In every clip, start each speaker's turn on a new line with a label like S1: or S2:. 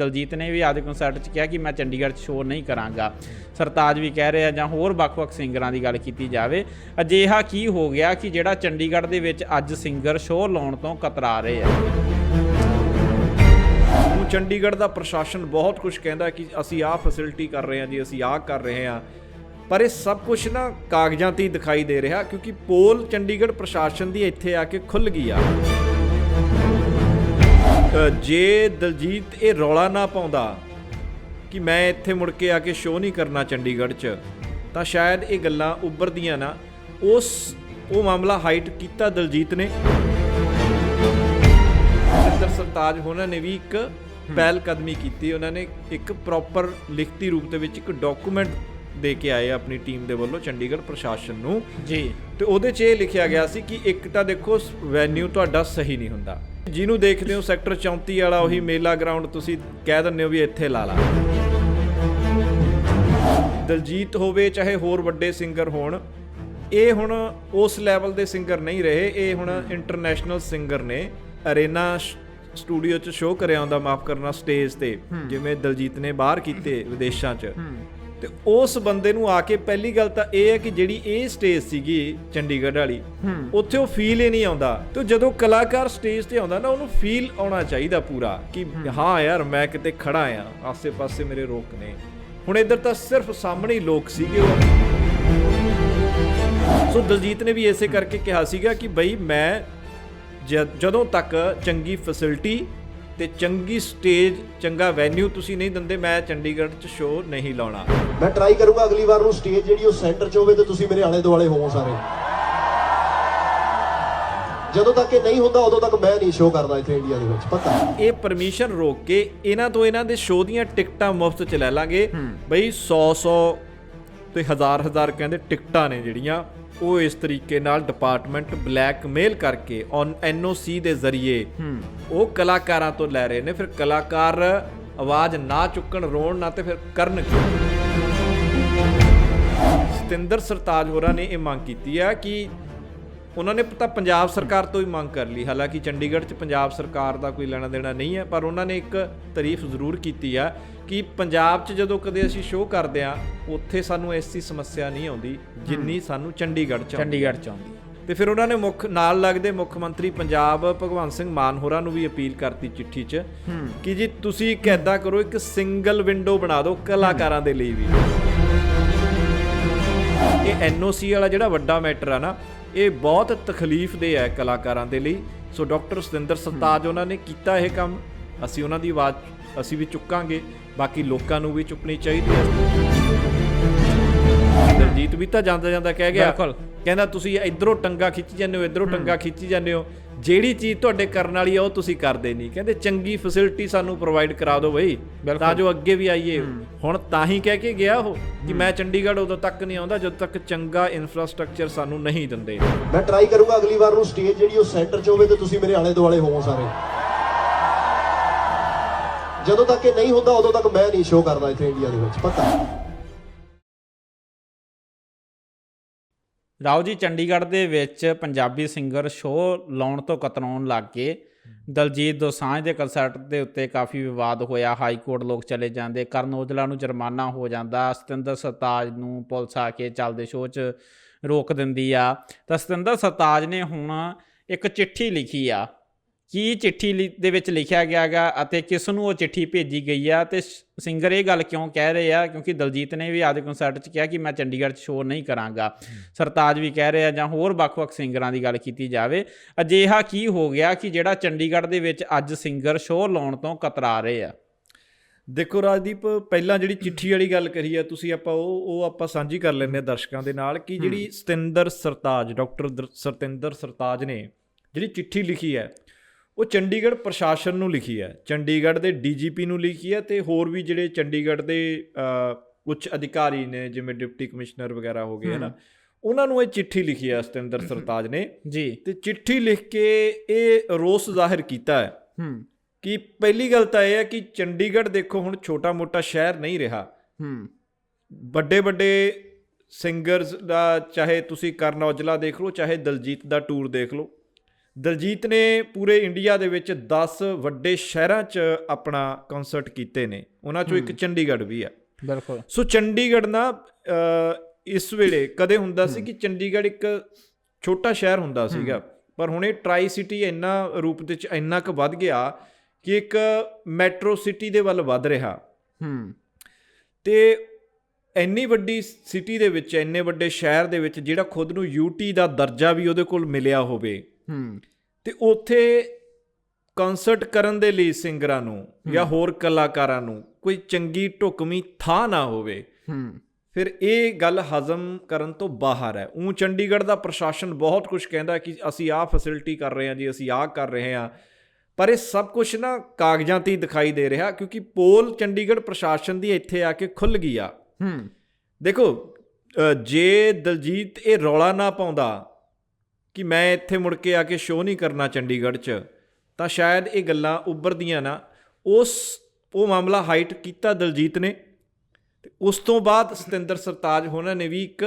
S1: ਦਲਜੀਤ ਨੇ ਵੀ ਆਦੇ ਕਨਸਰਟ 'ਚ ਕਿਹਾ ਕਿ ਮੈਂ ਚੰਡੀਗੜ੍ਹ 'ਚ ਸ਼ੋਅ ਨਹੀਂ ਕਰਾਂਗਾ। ਸਰਤਾਜ ਵੀ ਕਹਿ ਰਿਹਾ ਜਾਂ ਹੋਰ ਵੱਖ-ਵੱਖ ਸਿੰਗਰਾਂ ਦੀ ਗੱਲ ਕੀਤੀ ਜਾਵੇ, ਅਜਿਹਾ ਕੀ ਹੋ ਗਿਆ ਕਿ ਜਿਹੜਾ ਚੰਡੀਗੜ੍ਹ ਦੇ ਵਿੱਚ ਅੱਜ ਸਿੰਗਰ ਸ਼ੋਅ ਲਾਉਣ ਤੋਂ ਕਤਰਾ ਰਹੇ ਆ?
S2: ਨੂੰ ਚੰਡੀਗੜ੍ਹ ਦਾ ਪ੍ਰਸ਼ਾਸਨ ਬਹੁਤ ਕੁਝ ਕਹਿੰਦਾ ਕਿ ਅਸੀਂ ਆਹ ਫੈਸਿਲਿਟੀ ਕਰ ਰਹੇ ਹਾਂ ਜੀ, ਅਸੀਂ ਆਹ ਕਰ ਰਹੇ ਹਾਂ। ਪਰ ਇਹ ਸਭ ਕੁਝ ਨਾ ਕਾਗਜ਼ਾਂ ਤੇ ਹੀ ਦਿਖਾਈ ਦੇ ਰਿਹਾ ਕਿਉਂਕਿ ਪੋਲ ਚੰਡੀਗੜ੍ਹ ਪ੍ਰਸ਼ਾਸਨ ਦੀ ਇੱਥੇ ਆ ਕੇ ਖੁੱਲ ਗਈ ਆ। ਜੇ ਦਲਜੀਤ ਇਹ ਰੌਲਾ ਨਾ ਪਾਉਂਦਾ ਕਿ ਮੈਂ ਇੱਥੇ ਮੁੜ ਕੇ ਆ ਕੇ ਸ਼ੋਅ ਨਹੀਂ ਕਰਨਾ ਚੰਡੀਗੜ੍ਹ 'ਚ ਤਾਂ ਸ਼ਾਇਦ ਇਹ ਗੱਲਾਂ ਉੱਭਰਦੀਆਂ ਨਾ। ਉਸ ਉਹ ਮਾਮਲਾ ਹਾਈਟ ਕੀਤਾ ਦਲਜੀਤ ਨੇ। ਸਤਿੰਦਰ ਸਰਤਾਜ ਹੋਣਾ ਨੇ ਵੀ ਇੱਕ ਪਹਿਲ ਕਦਮੀ ਕੀਤੀ। ਉਹਨਾਂ ਨੇ ਇੱਕ ਪ੍ਰੋਪਰ ਲਿਖਤੀ ਰੂਪ ਦੇ ਵਿੱਚ ਇੱਕ ਡਾਕੂਮੈਂਟ ਦੇ ਕੇ ਆਏ ਆਪਣੀ ਟੀਮ ਦੇ ਵੱਲੋਂ ਚੰਡੀਗੜ੍ਹ ਪ੍ਰਸ਼ਾਸਨ ਨੂੰ।
S1: ਜੀ।
S2: ਤੇ ਉਹਦੇ 'ਚ ਇਹ ਲਿਖਿਆ ਗਿਆ ਸੀ ਕਿ ਇੱਕ ਤਾਂ ਦੇਖੋ ਵੈਨਿਊ ਤੁਹਾਡਾ ਸਹੀ ਨਹੀਂ ਹੁੰਦਾ। ਜਿਹਨੂੰ ਦੇਖਦੇ ਹੋ ਸੈਕਟਰ 34 ਵਾਲਾ ਉਹੀ ਮੇਲਾ ਗਰਾਊਂਡ ਤੁਸੀਂ ਕਹਿ ਦਿੰਦੇ ਹੋ ਵੀ ਇੱਥੇ ਲਾ ਲਾ। ਦਲਜੀਤ ਹੋਵੇ ਚਾਹੇ ਹੋਰ ਵੱਡੇ ਸਿੰਗਰ ਹੋਣ ਇਹ ਹੁਣ ਉਸ ਲੈਵਲ ਦੇ ਸਿੰਗਰ ਨਹੀਂ ਰਹੇ ਇਹ ਹੁਣ ਇੰਟਰਨੈਸ਼ਨਲ ਸਿੰਗਰ ਨੇ। ਅਰੇਨਾ ਸਟੂਡੀਓ 'ਚ ਸ਼ੋਅ ਕਰਿਆ ਹੁੰਦਾ ਮਾਫ ਕਰਨਾ ਸਟੇਜ ਤੇ। ਜਿਵੇਂ ਦਲਜੀਤ ਨੇ ਬਾਹਰ ਕੀਤੇ ਵਿਦੇਸ਼ਾਂ 'ਚ। ਤੇ ਉਸ ਬੰਦੇ ਨੂੰ ਆ ਕੇ ਪਹਿਲੀ ਗੱਲ ਤਾਂ ਇਹ ਹੈ ਕਿ ਜਿਹੜੀ ਇਹ ਸਟੇਜ ਸੀਗੀ ਚੰਡੀਗੜ੍ਹ ਵਾਲੀ ਉੱਥੇ ਉਹ ਫੀਲ ਹੀ ਨਹੀਂ ਆਉਂਦਾ। ਤੇ ਜਦੋਂ ਕਲਾਕਾਰ ਸਟੇਜ ਤੇ ਆਉਂਦਾ ਨਾ ਉਹਨੂੰ ਫੀਲ ਆਉਣਾ ਚਾਹੀਦਾ ਪੂਰਾ ਕਿ ਹਾਂ। ਯਾਰ ਮੈਂ ਕਿਤੇ ਖੜਾ ਆ ਆਸੇ-ਪਾਸੇ ਮੇਰੇ ਲੋਕ ਨੇ। ਹੁਣ ਇੱਧਰ ਤਾਂ ਸਿਰਫ ਸਾਹਮਣੇ ਹੀ ਲੋਕ ਸੀਗੇ ਉਹ। ਸੋ ਦਲਜੀਤ ਨੇ ਵੀ ਇਸੇ ਕਰਕੇ ਕਿਹਾ ਸੀਗਾ ਕਿ ਬਈ ਮੈਂ ਜਦੋਂ ਤੱਕ ਚੰਗੀ ਫੈਸਿਲਿਟੀ ਤੇ ਚੰਗੀ ਸਟੇਜ ਚੰਗਾ ਵੈਨਿਊ ਤੁਸੀਂ ਨਹੀਂ ਦਿੰਦੇ ਮੈਂ ਚੰਡੀਗੜ੍ਹ 'ਚ ਸ਼ੋਅ ਨਹੀਂ ਲਾਉਣਾ।
S3: ਮੈਂ ਟਰਾਈ ਕਰੂੰਗਾ ਅਗਲੀ ਵਾਰ ਨੂੰ ਸਟੇਜ ਜਿਹੜੀ ਉਹ ਸੈਂਟਰ 'ਚ ਹੋਵੇ ਤੇ ਤੁਸੀਂ ਮੇਰੇ ਆਲੇ ਦੁਆਲੇ ਹੋਵੋ ਸਾਰੇ। ਜਦੋਂ ਤੱਕ ਇਹ ਨਹੀਂ ਹੁੰਦਾ ਉਦੋਂ ਤੱਕ ਮੈਂ ਨਹੀਂ ਸ਼ੋਅ ਕਰਦਾ ਇੱਥੇ ਇੰਡੀਆ ਦੇ ਵਿੱਚ ਪੱਕਾ।
S2: ਇਹ ਪਰਮਿਸ਼ਨ ਰੋਕ ਕੇ ਇਹਨਾਂ ਤੋਂ ਇਹਨਾਂ ਦੇ ਸ਼ੋਅ ਦੀਆਂ ਟਿਕਟਾਂ ਮੁਫਤ ਚ ਲੈ ਲਾਂਗੇ। ਬਈ 100 100 ਤੇ ਹਜ਼ਾਰ ਹਜ਼ਾਰ ਕਹਿੰਦੇ ਟਿਕਟਾਂ ਨੇ ਜਿਹੜੀਆਂ ਉਹ ਇਸ ਤਰੀਕੇ ਨਾਲ ਡਿਪਾਰਟਮੈਂਟ ਬਲੈਕਮੇਲ ਕਰਕੇ ਔਨ ਐਨਓਸੀ ਦੇ ਜ਼ਰੀਏ ਉਹ ਕਲਾਕਾਰਾਂ ਤੋਂ ਲੈ ਰਹੇ ਨੇ। ਫਿਰ ਕਲਾਕਾਰ ਆਵਾਜ਼ ਨਾ ਚੁੱਕਣ ਰੋਣ ਨਾ ਤੇ ਫਿਰ ਕਰਨ ਕੀ ਸਤਿੰਦਰ ਸਰਤਾਜ ਹੋਰਾਂ ਨੇ ਇਹ ਮੰਗ ਕੀਤੀ ਹੈ ਕਿ ਉਹਨਾਂ ਨੇ ਪਤਾ ਪੰਜਾਬ ਸਰਕਾਰ ਤੋਂ ਹੀ ਮੰਗ ਕਰ ਲਈ। ਹਾਲਾਂਕਿ ਚੰਡੀਗੜ੍ਹ 'ਚ ਪੰਜਾਬ ਸਰਕਾਰ ਦਾ ਕੋਈ ਲੈਣਾ ਦੇਣਾ ਨਹੀਂ ਹੈ ਪਰ ਉਹਨਾਂ ਨੇ ਇੱਕ ਤਾਰੀਫ ਜ਼ਰੂਰ ਕੀਤੀ ਆ ਕਿ ਪੰਜਾਬ 'ਚ ਜਦੋਂ ਕਦੇ ਅਸੀਂ ਸ਼ੋਅ ਕਰਦੇ ਆ ਉੱਥੇ ਸਾਨੂੰ ਦੀ ਸਮੱਸਿਆ ਨਹੀਂ ਆਉਂਦੀ ਜਿੰਨੀ ਸਾਨੂੰ ਚੰਡੀਗੜ੍ਹ 'ਚ
S1: ਚੰਡੀਗੜ੍ਹ 'ਚ ਆਉਂਦੀ
S2: ਤੇ ਫਿਰ ਉਹਨਾਂ ਨੇ ਮੁੱਖ ਨਾਲ ਲੱਗਦੇ ਮੁੱਖ ਮੰਤਰੀ ਪੰਜਾਬ ਭਗਵੰਤ ਸਿੰਘ ਮਾਨ ਹੋਰਾਂ ਨੂੰ ਵੀ ਅਪੀਲ ਕਰਤੀ ਚਿੱਠੀ 'ਚ ਕਿ ਜੀ ਤੁਸੀਂ ਇੱਕ ਐਦਾਂ ਕਰੋ ਇੱਕ ਸਿੰਗਲ ਵਿੰਡੋ ਬਣਾ ਦਿਓ ਕਲਾਕਾਰਾਂ ਦੇ ਲਈ ਵੀ। ਇਹ ਐਨਓਸੀ ਵਾਲਾ ਜਿਹੜਾ ਵੱਡਾ ਮੈਟਰ ਆ ਨਾ ਇਹ ਬਹੁਤ ਤਕਲੀਫ ਦੇ ਹੈ ਕਲਾਕਾਰਾਂ ਦੇ ਲਈ। ਸੋ ਡਾਕਟਰ ਸਤਿੰਦਰ ਸਰਤਾਜ ਉਹਨਾਂ ਨੇ ਕੀਤਾ ਇਹ ਕੰਮ। ਅਸੀਂ ਉਹਨਾਂ ਦੀ ਆਵਾਜ਼ ਅਸੀਂ ਵੀ ਚੁੱਕਾਂਗੇ। ਬਾਕੀ ਲੋਕਾਂ ਨੂੰ ਵੀ ਚੁੱਕਣੀ ਚਾਹੀਦੀ ਹੈ। ਦਲਜੀਤ ਵੀ ਤਾਂ ਜਾਂਦਾ ਜਾਂਦਾ ਕਹਿ ਗਿਆ। ਕਹਿੰਦਾ ਤੁਸੀਂ ਇਧਰੋਂ ਟੰਗਾ ਖਿੱਚੀ ਜਾਂਦੇ ਹੋ ਇਧਰੋਂ ਟੰਗਾ ਖਿੱਚੀ ਜਾਂਦੇ ਹੋ। ਜਿਹੜੀ ਚੀਜ਼ ਤੁਹਾਡੇ ਕਰਨ ਵਾਲੀ ਆ ਉਹ ਤੁਸੀਂ ਕਰਦੇ ਨਹੀਂ। ਕਹਿੰਦੇ ਚੰਗੀ ਫੈਸਿਲਿਟੀ ਸਾਨੂੰ ਪ੍ਰੋਵਾਈਡ ਕਰਾ ਦਿਓ ਬਈ ਤਾਂ ਜੋ ਅੱਗੇ ਵੀ ਆਈਏ। ਹੁਣ ਤਾਂ ਹੀ ਕਹਿ ਕੇ ਗਿਆ ਉਹ ਕਿ ਮੈਂ ਚੰਡੀਗੜ੍ਹ ਉਦੋਂ ਤੱਕ ਨਹੀਂ ਆਉਂਦਾ ਜਦੋਂ ਤੱਕ ਚੰਗਾ ਇਨਫਰਾਸਟ੍ਰਕਚਰ ਸਾਨੂੰ ਨਹੀਂ ਦਿੰਦੇ।
S3: ਮੈਂ ਟਰਾਈ ਕਰੂੰਗਾ ਅਗਲੀ ਵਾਰ ਨੂੰ ਸਟੇਜ ਜਿਹੜੀ ਉਹ ਸੈਂਟਰ 'ਚ ਹੋਵੇ ਤੇ ਤੁਸੀਂ ਮੇਰੇ ਆਲੇ ਦੁਆਲੇ ਹੋਵੋ ਸਾਰੇ। ਜਦੋਂ ਤੱਕ ਇਹ ਨਹੀਂ ਹੁੰਦਾ ਉਦੋਂ ਤੱਕ ਮੈਂ ਨਹੀਂ ਸ਼ੋਅ ਕਰਦਾ ਇੱਥੇ ਇੰਡੀਆ ਦੇ ਵਿੱਚ ਪੱਕਾ।
S1: ਰਾਓ ਜੀ, ਚੰਡੀਗੜ੍ਹ ਦੇ ਵਿੱਚ ਪੰਜਾਬੀ ਸਿੰਗਰ ਸ਼ੋਅ ਲਾਉਣ ਤੋਂ ਕਤਰਾਉਣ ਲੱਗ ਗਏ। ਦਲਜੀਤ ਦੋਸਾਂਝ ਦੇ ਕੰਸਰਟ ਦੇ ਉੱਤੇ ਕਾਫੀ ਵਿਵਾਦ ਹੋਇਆ। ਹਾਈ ਕੋਰਟ ਲੋਕ ਚਲੇ ਜਾਂਦੇ। ਕਰਨ ਔਜਲਾ ਨੂੰ ਜੁਰਮਾਨਾ ਹੋ ਜਾਂਦਾ। ਸਤਿੰਦਰ ਸਰਤਾਜ ਨੂੰ ਪੁਲਿਸ ਆ ਕੇ ਚੱਲਦੇ ਸ਼ੋਅ 'ਚ ਰੋਕ ਦਿੰਦੀ ਆ। ਤਾਂ ਸਤਿੰਦਰ ਸਰਤਾਜ ਨੇ ਹੁਣ ਇੱਕ ਚਿੱਠੀ ਲਿਖੀ ਆ। ਕੀ ਚਿੱਠੀ ਦੇ ਵਿੱਚ ਲਿਖਿਆ ਗਿਆ ਗਾ ਅਤੇ ਕਿਸ ਨੂੰ ਉਹ ਚਿੱਠੀ ਭੇਜੀ ਗਈ ਆ? ਤੇ ਸਿੰਗਰ ਇਹ ਗੱਲ ਕਿਉਂ ਕਹਿ ਰਹੇ ਆ? ਕਿਉਂਕਿ ਦਲਜੀਤ ਨੇ ਵੀ ਆਦੇ ਕਨਸਰਟ 'ਚ ਕਿਹਾ ਕਿ ਮੈਂ ਚੰਡੀਗੜ੍ਹ 'ਚ ਸ਼ੋਅ ਨਹੀਂ ਕਰਾਂਗਾ। ਸਰਤਾਜ ਵੀ ਕਹਿ ਰਿਹਾ ਜਾਂ ਹੋਰ ਵੱਖ-ਵੱਖ ਸਿੰਗਰਾਂ ਦੀ ਗੱਲ ਕੀਤੀ ਜਾਵੇ ਅਜਿਹਾ ਕੀ ਹੋ ਗਿਆ ਕਿ ਜਿਹੜਾ ਚੰਡੀਗੜ੍ਹ ਦੇ ਵਿੱਚ ਅੱਜ ਸਿੰਗਰ ਸ਼ੋਅ ਲਾਉਣ ਤੋਂ ਕਤਰਾ ਰਹੇ ਆ?
S2: ਦੇਖੋ ਰਾਜਦੀਪ ਪਹਿਲਾਂ ਜਿਹੜੀ ਚਿੱਠੀ ਵਾਲੀ ਗੱਲ ਕਰੀ ਆ ਤੁਸੀਂ ਆਪਾਂ ਉਹ ਉਹ ਆਪਾਂ ਸਾਂਝੀ ਕਰ ਲੈਂਦੇ ਆ ਦਰਸ਼ਕਾਂ ਦੇ ਨਾਲ ਕਿ ਜਿਹੜੀ ਸਤਿੰਦਰ ਸਰਤਾਜ ਡਾਕਟਰ ਸਤਿੰਦਰ ਸਰਤਾਜ ਨੇ ਜਿਹੜੀ ਚਿੱਠੀ ਲਿਖੀ ਹੈ ਉਹ ਚੰਡੀਗੜ੍ਹ ਪ੍ਰਸ਼ਾਸਨ ਨੂੰ ਲਿਖੀ ਹੈ। ਚੰਡੀਗੜ੍ਹ ਦੇ ਡੀਜੀਪੀ ਨੂੰ ਲਿਖੀ ਹੈ ਤੇ ਹੋਰ ਵੀ ਜਿਹੜੇ ਚੰਡੀਗੜ੍ਹ ਦੇ ਉੱਚ ਅਧਿਕਾਰੀ ਨੇ ਜਿਵੇਂ ਡਿਪਟੀ ਕਮਿਸ਼ਨਰ ਵਗੈਰਾ ਹੋ ਗਏ ਨਾ ਉਹਨਾਂ ਨੂੰ ਇਹ ਚਿੱਠੀ ਲਿਖੀ ਹੈ ਸਤਿੰਦਰ ਸਰਤਾਜ ਨੇ।
S1: ਜੀ।
S2: ਤੇ ਚਿੱਠੀ ਲਿਖ ਕੇ ਇਹ ਰੋਸ ਜ਼ਾਹਿਰ ਕੀਤਾ ਹੈ।
S1: ਹੂੰ।
S2: ਕਿ ਪਹਿਲੀ ਗੱਲ ਤਾਂ ਇਹ ਹੈ ਕਿ ਚੰਡੀਗੜ੍ਹ ਦੇਖੋ ਹੁਣ ਛੋਟਾ-ਮੋਟਾ ਸ਼ਹਿਰ ਨਹੀਂ ਰਿਹਾ।
S1: ਹੂੰ।
S2: ਵੱਡੇ ਵੱਡੇ ਸਿੰਗਰਸ ਦਾ ਚਾਹੇ ਤੁਸੀਂ ਕਰਨ ਔਜਲਾ ਦੇਖ ਲਓ ਚਾਹੇ ਦਲਜੀਤ ਦਾ ਟੂਰ ਦੇਖ ਲਓ ਦਲਜੀਤ ਨੇ ਪੂਰੇ ਇੰਡੀਆ ਦੇ ਵਿੱਚ 10 ਵੱਡੇ ਸ਼ਹਿਰਾਂ 'ਚ ਆਪਣਾ ਕਨਸਰਟ ਕੀਤੇ ਨੇ। ਉਹਨਾਂ 'ਚੋਂ ਇੱਕ ਚੰਡੀਗੜ੍ਹ ਵੀ ਆ।
S1: ਬਿਲਕੁਲ।
S2: ਸੋ ਚੰਡੀਗੜ੍ਹ ਨਾ ਇਸ ਵੇਲੇ ਕਦੇ ਹੁੰਦਾ ਸੀ ਕਿ ਚੰਡੀਗੜ੍ਹ ਇੱਕ ਛੋਟਾ ਸ਼ਹਿਰ ਹੁੰਦਾ ਸੀਗਾ ਪਰ ਹੁਣ ਇਹ ਟਰਾਈ ਸਿਟੀ ਇੰਨਾ ਰੂਪ ਦੇ ਵਿੱਚ ਇੰਨਾ ਕੁ ਵੱਧ ਗਿਆ ਕਿ ਇੱਕ ਮੈਟਰੋ ਸਿਟੀ ਦੇ ਵੱਲ ਵੱਧ ਰਿਹਾ।
S1: ਹੂੰ।
S2: ਤੇ ਇੰਨੀ ਵੱਡੀ ਸਿਟੀ ਦੇ ਵਿੱਚ ਇੰਨੇ ਵੱਡੇ ਸ਼ਹਿਰ ਦੇ ਵਿੱਚ ਜਿਹੜਾ ਖੁਦ ਨੂੰ ਯੂਟੀ ਦਾ ਦਰਜਾ ਵੀ ਉਹਦੇ ਕੋਲ ਮਿਲਿਆ ਹੋਵੇ
S1: ਹੂੰ।
S2: ਤੇ ਉੱਥੇ ਕਨਸਰਟ ਕਰਨ ਦੇ ਲਈ ਸਿੰਗਰਾਂ ਨੂੰ ਜਾਂ ਹੋਰ ਕਲਾਕਾਰਾਂ ਨੂੰ ਕੋਈ ਚੰਗੀ ਢੁਕਵੀਂ ਥਾਂ ਨਾ ਹੋਵੇ।
S1: ਹੂੰ।
S2: ਫਿਰ ਇਹ ਗੱਲ ਹਜ਼ਮ ਕਰਨ ਤੋਂ ਬਾਹਰ ਹੈ। ਉਹ ਚੰਡੀਗੜ੍ਹ ਦਾ ਪ੍ਰਸ਼ਾਸਨ ਬਹੁਤ ਕੁਝ ਕਹਿੰਦਾ ਕਿ ਅਸੀਂ ਆਹ ਫੈਸਿਲਿਟੀ ਕਰ ਰਹੇ ਹਾਂ ਜੀ ਅਸੀਂ ਆਹ ਕਰ ਰਹੇ ਹਾਂ। ਪਰ ਇਹ ਸਭ ਕੁਝ ਨਾ ਕਾਗਜ਼ਾਂ ਤੇ ਹੀ ਦਿਖਾਈ ਦੇ ਰਿਹਾ ਕਿਉਂਕਿ ਪੋਲ ਚੰਡੀਗੜ੍ਹ ਪ੍ਰਸ਼ਾਸਨ ਦੀ ਇੱਥੇ ਆ ਕੇ ਖੁੱਲ ਗਈ ਆ।
S1: ਹੂੰ।
S2: ਦੇਖੋ ਜੇ ਦਲਜੀਤ ਇਹ ਰੌਲਾ ਨਾ ਪਾਉਂਦਾ ਕਿ ਮੈਂ ਇੱਥੇ ਮੁੜ ਕੇ ਆ ਕੇ ਸ਼ੋਅ ਨਹੀਂ ਕਰਨਾ ਚੰਡੀਗੜ੍ਹ 'ਚ ਤਾਂ ਸ਼ਾਇਦ ਇਹ ਗੱਲਾਂ ਉੱਭਰਦੀਆਂ ਨਾ। ਉਸ ਉਹ ਮਾਮਲਾ ਹਾਈਟ ਕੀਤਾ ਦਲਜੀਤ ਨੇ। ਤੇ ਉਸ ਤੋਂ ਬਾਅਦ ਸਤਿੰਦਰ ਸਰਤਾਜ ਹੋਣਾ ਨੇ ਵੀ ਇੱਕ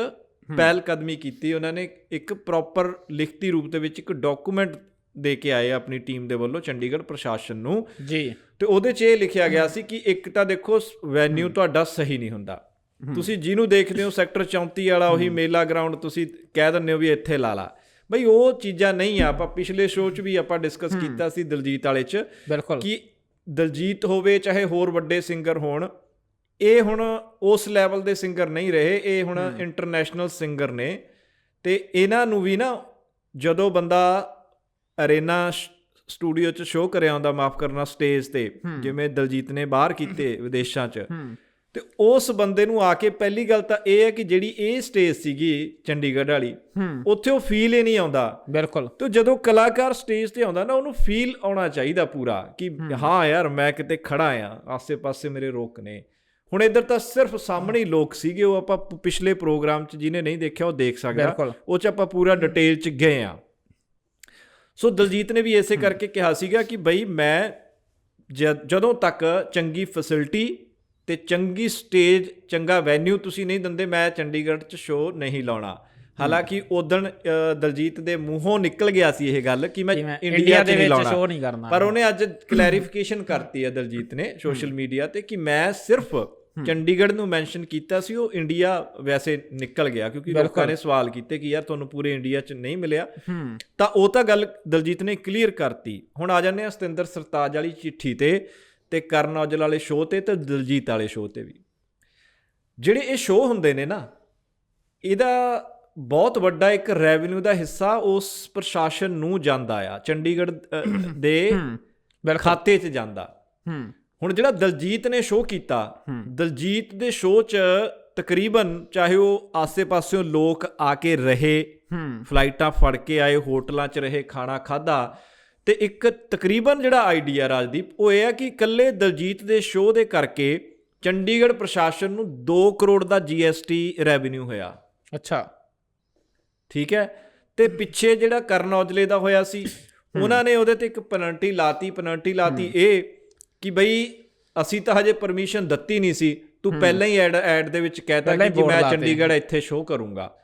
S2: ਪਹਿਲ ਕਦਮੀ ਕੀਤੀ। ਉਹਨਾਂ ਨੇ ਇੱਕ ਪ੍ਰੋਪਰ ਲਿਖਤੀ ਰੂਪ ਦੇ ਵਿੱਚ ਇੱਕ ਡਾਕੂਮੈਂਟ ਦੇ ਕੇ ਆਏ ਆਪਣੀ ਟੀਮ ਦੇ ਵੱਲੋਂ ਚੰਡੀਗੜ੍ਹ ਪ੍ਰਸ਼ਾਸਨ ਨੂੰ।
S1: ਜੀ।
S2: ਤੇ ਉਹਦੇ 'ਚ ਇਹ ਲਿਖਿਆ ਗਿਆ ਸੀ ਕਿ ਇੱਕ ਤਾਂ ਦੇਖੋ ਵੈਨਿਊ ਤੁਹਾਡਾ ਸਹੀ ਨਹੀਂ ਹੁੰਦਾ। ਤੁਸੀਂ ਜਿਹਨੂੰ ਦੇਖਦੇ ਹੋ ਸੈਕਟਰ 34 ਵਾਲਾ ਉਹੀ ਮੇਲਾ ਗਰਾਊਂਡ ਤੁਸੀਂ ਕਹਿ ਦਿੰਦੇ ਹੋ ਵੀ ਇੱਥੇ ਲਾ ਲਾ। ਬਈ ਉਹ ਚੀਜ਼ਾਂ ਨਹੀਂ ਆ ਆਪਾਂ ਪਿਛਲੇ ਸ਼ੋਅ 'ਚ ਵੀ ਆਪਾਂ ਡਿਸਕਸ ਕੀਤਾ ਸੀ ਦਲਜੀਤ ਵਾਲੇ 'ਚ ਕਿ ਦਲਜੀਤ ਹੋਵੇ ਚਾਹੇ ਹੋਰ ਵੱਡੇ ਸਿੰਗਰ ਹੋਣ ਇਹ ਹੁਣ ਉਸ ਲੈਵਲ ਦੇ ਸਿੰਗਰ ਨਹੀਂ ਰਹੇ ਇਹ ਹੁਣ ਇੰਟਰਨੈਸ਼ਨਲ ਸਿੰਗਰ ਨੇ ਤੇ ਇਹਨਾਂ ਨੂੰ ਵੀ ਨਾ ਜਦੋਂ ਬੰਦਾ ਅਰੇਨਾ ਸਟੂਡੀਓ 'ਚ ਸ਼ੋਅ ਕਰਿਆ ਹੁੰਦਾ ਮਾਫ ਕਰਨਾ ਸਟੇਜ ਤੇ ਜਿਵੇਂ ਦਲਜੀਤ ਨੇ ਬਾਹਰ ਕੀਤੇ ਵਿਦੇਸ਼ਾਂ 'ਚ ਤੇ ਉਸ ਬੰਦੇ ਨੂੰ ਆ ਕੇ ਪਹਿਲੀ ਗੱਲ ਤਾਂ ਇਹ ਹੈ ਕਿ ਜਿਹੜੀ ਇਹ ਸਟੇਜ ਸੀਗੀ ਚੰਡੀਗੜ੍ਹ ਵਾਲੀ ਉੱਥੇ ਉਹ ਫੀਲ ਹੀ ਨਹੀਂ ਆਉਂਦਾ।
S1: ਬਿਲਕੁਲ।
S2: ਤੇ ਜਦੋਂ ਕਲਾਕਾਰ ਸਟੇਜ ਤੇ ਆਉਂਦਾ ਨਾ ਉਹਨੂੰ ਫੀਲ ਆਉਣਾ ਚਾਹੀਦਾ ਪੂਰਾ ਕਿ ਹਾਂ। ਯਾਰ ਮੈਂ ਕਿਤੇ ਖੜਾ ਆ ਆਸੇ-ਪਾਸੇ ਮੇਰੇ ਰੋਕ ਨੇ। ਹੁਣ ਇੱਧਰ ਤਾਂ ਸਿਰਫ ਸਾਹਮਣੇ ਹੀ ਲੋਕ ਸੀਗੇ ਉਹ ਆਪਾਂ ਪਿਛਲੇ ਪ੍ਰੋਗਰਾਮ 'ਚ ਜਿਹਨੇ ਨਹੀਂ ਦੇਖਿਆ ਉਹ ਦੇਖ ਸਕਦਾ। ਉਹ 'ਚ ਆਪਾਂ ਪੂਰਾ ਡਿਟੇਲ 'ਚ ਗਏ ਆ ਸੋ ਦਲਜੀਤ ਨੇ ਵੀ ਇਸੇ ਕਰਕੇ ਕਿਹਾ ਸੀਗਾ ਕਿ ਬਈ ਮੈਂ ਜਦੋਂ ਤੱਕ ਚੰਗੀ ਫੈਸਿਲਿਟੀ ਤੇ ਚੰਗੀ ਸਟੇਜ ਚੰਗਾ ਵੈਨਿਊ ਤੁਸੀਂ ਨਹੀਂ ਦਿੰਦੇ ਮੈਂ ਚੰਡੀਗੜ੍ਹ 'ਚ ਸ਼ੋਅ ਨਹੀਂ ਲਾਉਣਾ। ਹਾਲਾਂਕਿ ਉਦੋਂ ਦਲਜੀਤ ਦੇ ਮੂੰਹੋਂ ਨਿਕਲ ਗਿਆ ਸੀ ਇਹ ਗੱਲ ਕਿ ਮੈਂ ਇੰਡੀਆ
S1: ਦੇ ਵਿੱਚ show ਨਹੀਂ ਕਰਨਾ।
S2: ਪਰ ਉਹਨੇ ਅੱਜ ਕਲੈਰੀਫਿਕੇਸ਼ਨ ਕਰਤੀ ਹੈ ਦਲਜੀਤ ਨੇ ਸੋਸ਼ਲ ਮੀਡੀਆ ਤੇ ਕਿ ਮੈਂ ਸਿਰਫ ਚੰਡੀਗੜ੍ਹ ਨੂੰ ਮੈਂਸ਼ਨ ਕੀਤਾ ਸੀ ਉਹ ਇੰਡੀਆ ਵੈਸੇ ਨਿਕਲ ਗਿਆ ਕਿਉਂਕਿ ਲੋਕਾਂ ਨੇ ਸਵਾਲ ਕੀਤੇ ਕਿ ਯਾਰ ਤੁਹਾਨੂੰ ਪੂਰੇ ਇੰਡੀਆ 'ਚ ਨਹੀਂ ਮਿਲਿਆ। ਤਾਂ ਉਹ ਤਾਂ ਗੱਲ ਦਲਜੀਤ ਨੇ ਕਲੀਅਰ ਕਰਤੀ। ਹੁਣ ਆ ਜਾਂਦੇ ਆ ਸਤਿੰਦਰ ਸਰਤਾਜ ਵਾਲੀ ਚਿੱਠੀ ਤੇ। ਤੇ ਕਰਨ ਔਜਲ ਵਾਲੇ ਸ਼ੋਅ ਤੇ ਤੇ ਦਲਜੀਤ ਵਾਲੇ ਸ਼ੋਅ ਤੇ ਵੀ। ਜਿਹੜੇ ਇਹ ਸ਼ੋਅ ਹੁੰਦੇ ਨੇ ਨਾ ਇਹਦਾ ਬਹੁਤ ਵੱਡਾ ਇੱਕ ਰੈਵਨਿਊ ਦਾ ਹਿੱਸਾ ਉਸ ਪ੍ਰਸ਼ਾਸਨ ਨੂੰ ਜਾਂਦਾ ਆ ਚੰਡੀਗੜ੍ਹ ਦੇ ਖਾਤੇ 'ਚ ਜਾਂਦਾ। ਹੁਣ ਜਿਹੜਾ ਦਲਜੀਤ ਨੇ ਸ਼ੋਅ ਕੀਤਾ ਦਲਜੀਤ ਦੇ ਸ਼ੋਅ 'ਚ ਤਕਰੀਬਨ ਚਾਹੇ ਉਹ ਆਸੇ-ਪਾਸਿਓਂ ਲੋਕ ਆ ਕੇ ਰਹੇ ਫਲਾਈਟਾਂ ਫੜ ਕੇ ਆਏ ਹੋਟਲਾਂ 'ਚ ਰਹੇ ਖਾਣਾ ਖਾਦਾ ਤੇ ਇੱਕ ਤਕਰੀਬਨ ਜਿਹੜਾ ਆਈਡੀਆ ਰਾਜਦੀਪ ਉਹ ਇਹ ਹੈ ਕਿ ਇਕੱਲੇ ਦਲਜੀਤ ਦੇ ਸ਼ੋਅ ਦੇ ਕਰਕੇ ਚੰਡੀਗੜ੍ਹ ਪ੍ਰਸ਼ਾਸਨ ਨੂੰ 2 ਕਰੋੜ ਦਾ ਜੀਐਸਟੀ ਰੈਵਨਿਊ ਹੋਇਆ।
S1: ਅੱਛਾ।
S2: ਠੀਕ ਹੈ? ਤੇ ਪਿੱਛੇ ਜਿਹੜਾ ਕਰਨ ਔਜਲੇ ਦਾ ਹੋਇਆ ਸੀ ਉਹਨਾਂ ਨੇ ਉਹਦੇ ਤੇ ਇੱਕ ਪੈਨਲਟੀ ਲਾਤੀ ਪੈਨਲਟੀ ਲਾਤੀ ਇਹ ਕਿ ਬਈ ਅਸੀਂ ਤਾਂ ਹਜੇ ਪਰਮਿਸ਼ਨ ਦਿੱਤੀ ਨਹੀਂ ਸੀ ਤੂੰ ਪਹਿਲਾਂ ਹੀ ਐਡ ਐਡ ਦੇ ਵਿੱਚ ਕਹਿਤਾ ਕਿ ਮੈਂ। ਚੰਡੀਗੜ੍ਹ ਇੱਥੇ ਸ਼ੋਅ ਕਰੂੰਗਾ।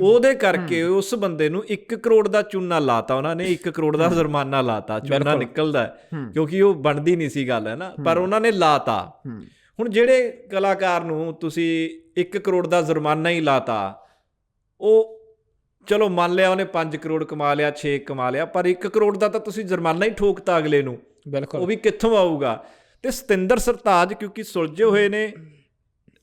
S2: ਉਹਦੇ ਕਰਕੇ ਉਸ ਬੰਦੇ ਨੂੰ 1 ਕਰੋੜ ਦਾ ਚੂਨਾ ਲਾਤਾ ਉਹਨਾਂ ਨੇ 1 ਕਰੋੜ ਦਾ ਜੁਰਮਾਨਾ ਲਾਤਾ ਚੂਨਾ ਨਿਕਲਦਾ ਕਿਉਂਕਿ ਉਹ ਬਣਦੀ ਨਹੀਂ ਸੀ ਗੱਲ ਹੈ ਨਾ? ਪਰ ਉਹਨਾਂ ਨੇ ਲਾਤਾ। ਹੁਣ ਜਿਹੜੇ ਕਲਾਕਾਰ ਨੂੰ ਤੁਸੀਂ 1 ਕਰੋੜ ਦਾ ਜੁਰਮਾਨਾ ਹੀ ਲਾਤਾ ਉਹ ਚਲੋ ਮੰਨ ਲਿਆ ਉਹਨੇ 5 ਕਰੋੜ ਕਮਾ ਲਿਆ 6 ਕਮਾ ਲਿਆ ਪਰ 1 ਕਰੋੜ ਦਾ ਤਾਂ ਤੁਸੀਂ ਜੁਰਮਾਨਾ ਹੀ ਠੋਕਤਾ ਅਗਲੇ ਨੂੰ।
S1: ਬਿਲਕੁਲ।
S2: ਉਹ ਵੀ ਕਿੱਥੋਂ ਆਊਗਾ? ਤੇ ਸਤਿੰਦਰ ਸਰਤਾਜ ਕਿਉਂਕਿ ਸੁਲਝੇ ਹੋਏ ਨੇ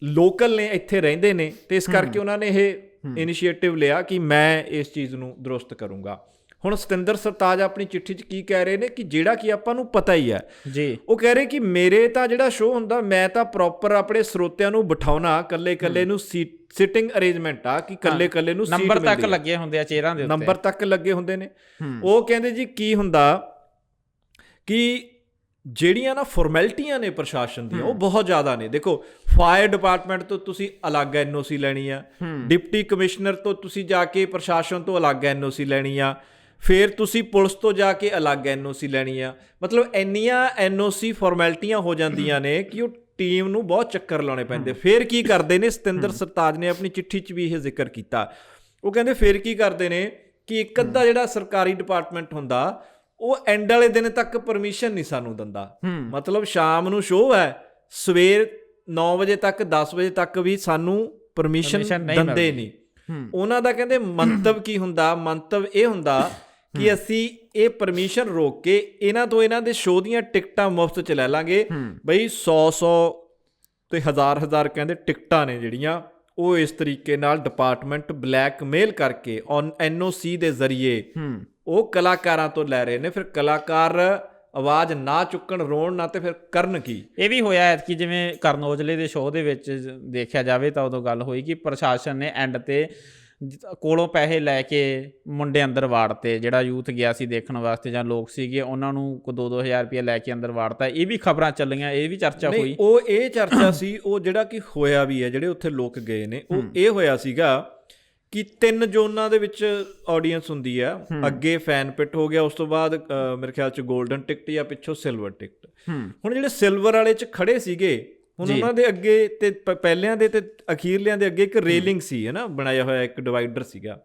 S2: ਲੋਕਲ ਨੇ ਇੱਥੇ ਰਹਿੰਦੇ ਨੇ ਤੇ ਇਸ ਕਰਕੇ ਉਹਨਾਂ ਨੇ ਇਹ ਇਨੀਸ਼ੀਏਟਿਵ ਲਿਆ ਕਿ ਮੈਂ ਇਸ ਚੀਜ਼ ਨੂੰ ਦਰੁਸਤ ਕਰੂੰਗਾ। ਹੁਣ ਸਤਿੰਦਰ ਸਰਤਾਜ ਆਪਣੀ ਚਿੱਠੀ 'ਚ ਕੀ ਕਹਿ ਰਹੇ ਨੇ ਕਿ ਜਿਹੜਾ ਕਿ ਆਪਾਂ ਨੂੰ ਪਤਾ ਹੀ ਹੈ।
S1: ਜੀ।
S2: ਉਹ ਕਹਿ ਰਹੇ ਕਿ ਮੇਰੇ ਤਾਂ ਜਿਹੜਾ ਸ਼ੋਅ ਹੁੰਦਾ ਮੈਂ ਤਾਂ ਪ੍ਰੋਪਰ ਆਪਣੇ ਸਰੋਤਿਆਂ ਨੂੰ ਬਿਠਾਉਣਾ ਕੱਲੇ ਕੱਲੇ ਨੂੰ ਸਿਟਿੰਗ ਅਰੇਂਜਮੈਂਟ ਆ ਕਿ ਕੱਲੇ ਕੱਲੇ ਨੂੰ ਸੀਟ
S1: ਨੰਬਰ ਤੱਕ। ਲੱਗੇ ਹੁੰਦੇ ਆ ਚਿਹਰਾਂ ਦੇ ਉੱਤੇ।
S2: ਨੰਬਰ ਤੱਕ ਲੱਗੇ ਹੁੰਦੇ ਨੇ। ਉਹ ਕਹਿੰਦੇ ਜੀ ਕੀ ਹੁੰਦਾ ਕਿ ਜਿਹੜੀਆਂ ਨਾ ਫਾਰਮੈਲਿਟੀਆਂ ਨੇ ਪ੍ਰਸ਼ਾਸਨ ਦੀਆਂ ਉਹ ਬਹੁਤ ਜ਼ਿਆਦਾ ਨੇ। ਦੇਖੋ ਫਾਇਰ ਡਿਪਾਰਟਮੈਂਟ ਤੋਂ ਤੁਸੀਂ ਅਲੱਗ ਐਨਓਸੀ ਲੈਣੀ ਆ ਡਿਪਟੀ ਕਮਿਸ਼ਨਰ ਤੋਂ ਤੁਸੀਂ ਜਾ ਕੇ ਪ੍ਰਸ਼ਾਸਨ ਤੋਂ ਅਲੱਗ ਐਨਓਸੀ ਲੈਣੀ ਆ ਫਿਰ ਤੁਸੀਂ ਪੁਲਿਸ ਤੋਂ ਜਾ ਕੇ ਅਲੱਗ ਐਨਓਸੀ ਲੈਣੀ ਆ। ਮਤਲਬ ਇੰਨੀਆਂ ਐਨਓਸੀ ਫਾਰਮੈਲਿਟੀਆਂ ਹੋ ਜਾਂਦੀਆਂ ਨੇ ਕਿ ਉਹ ਟੀਮ ਨੂੰ ਬਹੁਤ ਚੱਕਰ ਲਾਉਣੇ ਪੈਂਦੇ। ਫਿਰ ਕੀ ਕਰਦੇ ਨੇ? ਸਤਿੰਦਰ ਸਰਤਾਜ ਨੇ ਆਪਣੀ ਚਿੱਠੀ 'ਚ ਵੀ ਇਹ ਜ਼ਿਕਰ ਕੀਤਾ। ਉਹ ਕਹਿੰਦੇ ਫਿਰ ਕੀ ਕਰਦੇ ਨੇ ਕਿ ਇੱਕ ਅੱਧਾ ਜਿਹੜਾ ਸਰਕਾਰੀ ਡਿਪਾਰਟਮੈਂਟ ਹੁੰਦਾ ਉਹ ਐਂਡ ਵਾਲੇ ਦਿਨ ਤੱਕ ਪਰਮਿਸ਼ਨ ਨਹੀਂ ਸਾਨੂੰ ਦਿੰਦਾ। ਮਤਲਬ ਸ਼ਾਮ ਨੂੰ ਸ਼ੋਅ ਹੈ ਸਵੇਰ 9 ਵਜੇ ਤੱਕ 10 ਵਜੇ ਤੱਕ ਵੀ ਸਾਨੂੰ ਪਰਮਿਸ਼ਨ ਦਿੰਦੇ। ਨਹੀਂ। ਉਹਨਾਂ ਦਾ ਕਹਿੰਦੇ ਮੰਤਵ ਕੀ ਹੁੰਦਾ? ਮੰਤਵ ਇਹ ਹੁੰਦਾ ਕਿ ਅਸੀਂ ਇਹ ਪਰਮਿਸ਼ਨ ਰੋਕ ਕੇ ਇਹਨਾਂ ਤੋਂ ਇਹਨਾਂ ਦੇ ਸ਼ੋਅ ਦੀਆਂ ਟਿਕਟਾਂ ਮੁਫਤ ਚ ਲੈ ਲਾਂਗੇ। ਬਈ 100 100 ਤੇ ਹਜ਼ਾਰ ਹਜ਼ਾਰ ਕਹਿੰਦੇ ਟਿਕਟਾਂ ਨੇ ਜਿਹੜੀਆਂ ਉਹ ਇਸ ਤਰੀਕੇ ਨਾਲ ਡਿਪਾਰਟਮੈਂਟ ਬਲੈਕਮੇਲ ਕਰਕੇ ਔਨ ਐਨਓਸੀ ਦੇ ਜ਼ਰੀਏ ਉਹ ਕਲਾਕਾਰਾਂ ਤੋਂ ਲੈ ਰਹੇ ਨੇ। ਫਿਰ ਕਲਾਕਾਰ ਆਵਾਜ਼ ਨਾ ਚੁੱਕਣ ਰੋਣ ਨਾ ਤੇ ਫਿਰ ਕਰਨ ਕੀ?
S1: ਇਹ ਵੀ ਹੋਇਆ ਐਤਕੀ ਜਿਵੇਂ ਕਰਨ ਔਜਲੇ ਦੇ ਸ਼ੋਅ ਦੇ ਵਿੱਚ ਦੇਖਿਆ ਜਾਵੇ ਤਾਂ ਉਦੋਂ ਗੱਲ ਹੋਈ ਕਿ ਪ੍ਰਸ਼ਾਸਨ ਨੇ ਐਂਡ ਤੇ ਕੋਲੋਂ ਪੈਸੇ ਲੈ ਕੇ ਮੁੰਡੇ ਅੰਦਰ ਵਾੜਤੇ। ਜਿਹੜਾ ਯੂਥ ਗਿਆ ਸੀ ਦੇਖਣ ਵਾਸਤੇ ਜਾਂ ਲੋਕ ਸੀਗੇ ਉਹਨਾਂ ਨੂੰ ਕੋ 2-2000 ਰੁਪਏ ਲੈ ਕੇ ਅੰਦਰ ਵਾੜਤਾ। ਇਹ ਵੀ ਖਬਰਾਂ ਚੱਲੀਆਂ ਇਹ ਵੀ ਚਰਚਾ ਹੋਈ।
S2: ਉਹ ਇਹ ਚਰਚਾ ਸੀ ਉਹ ਜਿਹੜਾ ਕਿ ਹੋਇਆ ਵੀ ਹੈ ਜਿਹੜੇ ਉੱਥੇ ਲੋਕ ਗਏ ਨੇ ਉਹ ਇਹ ਹੋਇਆ ਸੀਗਾ ਕਿ ਤਿੰਨ ਜ਼ੋਨਾਂ ਦੇ ਵਿੱਚ ਆਡੀਅנס ਹੁੰਦੀ ਆ। ਅੱਗੇ ਫੈਨ ਪਿਟ ਹੋ ਗਿਆ ਉਸ ਤੋਂ ਬਾਅਦ ਮੇਰੇ ਖਿਆਲ ਚ 골ਡਨ ਟਿਕਟ ਜਾਂ ਪਿੱਛੋਂ ਸਿਲਵਰ ਟਿਕਟ ਹੁਣ ਜਿਹੜੇ ਸਿਲਵਰ ਵਾਲੇ ਚ ਖੜੇ ਸੀਗੇ ਹੁਣ ਉਹਨਾਂ ਦੇ ਅੱਗੇ ਤੇ ਪਹਿਲਿਆਂ ਦੇ ਤੇ ਅਖੀਰਲਿਆਂ ਦੇ ਅੱਗੇ ਇੱਕ ਰੇਲਿੰਗ ਸੀ ਹੈ ਨਾ? ਬਣਾਇਆ ਹੋਇਆ ਇੱਕ ਡਿਵਾਈਡਰ ਸੀਗਾ।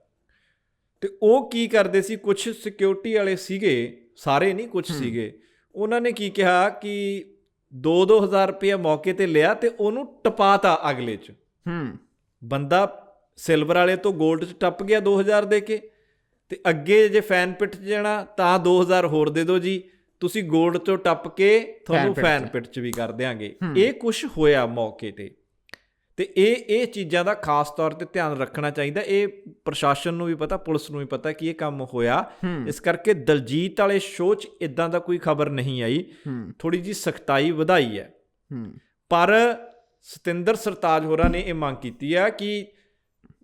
S2: ਤੇ ਉਹ ਕੀ ਕਰਦੇ ਸੀ? ਕੁਝ ਸਿਕਿਉਰਿਟੀ ਵਾਲੇ ਸੀਗੇ ਸਾਰੇ ਨਹੀਂ ਕੁਝ ਸੀਗੇ। ਉਹਨਾਂ ਨੇ ਕੀ ਕਿਹਾ ਕਿ 2-2000 ਰੁਪਏ ਮੌਕੇ ਤੇ ਲਿਆ ਤੇ ਉਹਨੂੰ ਟਪਾਤਾ ਅਗਲੇ ਚ।
S1: ਹੂੰ।
S2: ਬੰਦਾ ਸਿਲਵਰ ਵਾਲੇ ਤੋਂ 골ਡ ਚ ਟੱਪ ਗਿਆ 2000 ਦੇ ਕੇ। ਤੇ ਅੱਗੇ ਜੇ ਫੈਨ ਪਿਟ 'ਚ ਜਾਣਾ ਤਾਂ 2000 ਹੋਰ ਦੇ ਦਿਓ ਜੀ। ਤੁਸੀਂ 골ਡ ਤੋਂ ਟੱਪ ਕੇ ਤੁਹਾਨੂੰ ਫੈਨ ਪਿਟ 'ਚ। ਵੀ ਕਰ ਦਿਆਂਗੇ। ਇਹ ਕੁਝ ਹੋਇਆ ਮੌਕੇ ਤੇ। ਤੇ ਇਹ ਇਹ ਚੀਜ਼ਾਂ ਦਾ ਖਾਸ ਤੌਰ ਤੇ ਧਿਆਨ ਰੱਖਣਾ ਚਾਹੀਦਾ। ਇਹ ਪ੍ਰਸ਼ਾਸਨ ਨੂੰ ਵੀ ਪਤਾ ਪੁਲਿਸ ਨੂੰ ਵੀ ਪਤਾ ਕਿ ਇਹ ਕੰਮ ਹੋਇਆ। ਇਸ ਕਰਕੇ ਦਲਜੀਤ ਵਾਲੇ ਸ਼ੋਅ 'ਚ ਇਦਾਂ ਦਾ ਕੋਈ ਖਬਰ ਨਹੀਂ ਆਈ। ਥੋੜੀ ਜੀ ਸਖਤਾਈ ਵਧਾਈ ਹੈ।
S1: ਹੂੰ।
S2: ਪਰ ਸਤਿੰਦਰ ਸਰਤਾਜ ਹੋਰਾਂ ਨੇ ਇਹ ਮੰਗ ਕੀਤੀ ਹੈ ਕਿ